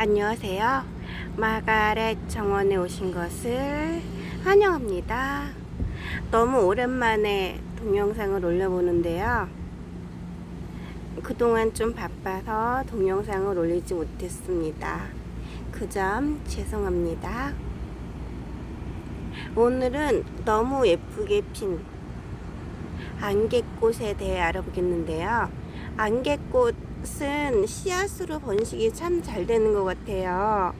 안녕하세요. 마가렛 정원에 오신 것을 환영합니다. 너무 오랜만에 동영상을 올려보는데요. 그동안 좀 바빠서 동영상을 올리지 못했습니다. 그 점 죄송합니다. 오늘은 너무 예쁘게 핀 안개꽃에 대해 알아보겠는데요. 안개꽃은 씨앗으로 번식이 참 잘 되는 것 같아요.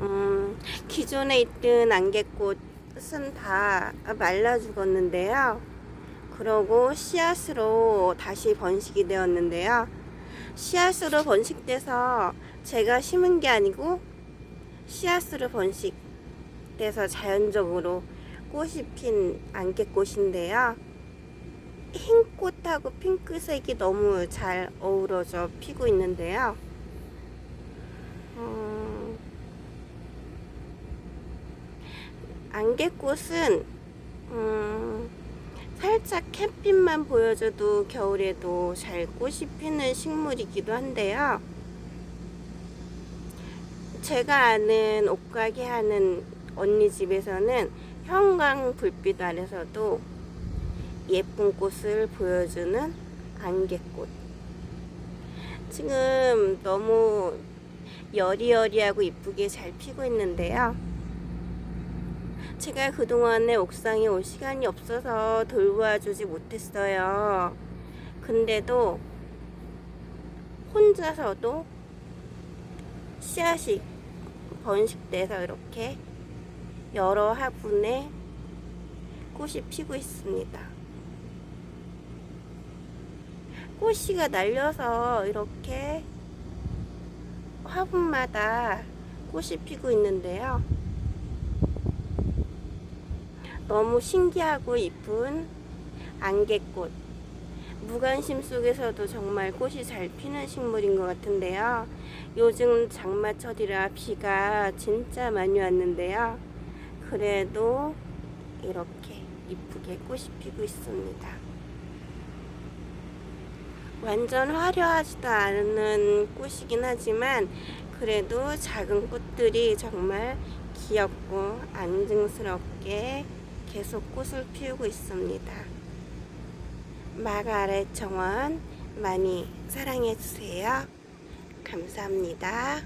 음, 기존에 있던 안개꽃은 다 말라 죽었는데요. 그러고 씨앗으로 다시 번식이 되었는데요. 씨앗으로 번식돼서 제가 심은 게 아니고 씨앗으로 번식돼서 자연적으로 꽃이 핀 안개꽃인데요. 흰 꽃하고 핑크색이 너무 잘 어우러져 피고 있는데요. 음, 안개꽃은 음, 살짝 햇빛만 보여줘도 겨울에도 잘 꽃이 피는 식물이기도 한데요. 제가 아는 옷가게 하는 언니 집에서는 형광 불빛 아래서도 예쁜 꽃을 보여주는 안개꽃. 지금 너무 여리여리하고 이쁘게 잘 피고 있는데요. 제가 그동안에 옥상에 올 시간이 없어서 돌봐주지 못했어요. 근데도 혼자서도 씨앗이 번식돼서 이렇게 여러 화분에 꽃이 피고 있습니다. 꽃씨가 날려서 이렇게 화분마다 꽃이 피고 있는데요. 너무 신기하고 이쁜 안개꽃. 무관심 속에서도 정말 꽃이 잘 피는 식물인 것 같은데요. 요즘 장마철이라 비가 진짜 많이 왔는데요. 그래도 이렇게 이쁘게 꽃이 피고 있습니다. 완전 화려하지도 않은 꽃이긴 하지만 그래도 작은 꽃들이 정말 귀엽고 안증스럽게 계속 꽃을 피우고 있습니다. 마가렛 정원 많이 사랑해 주세요. 감사합니다.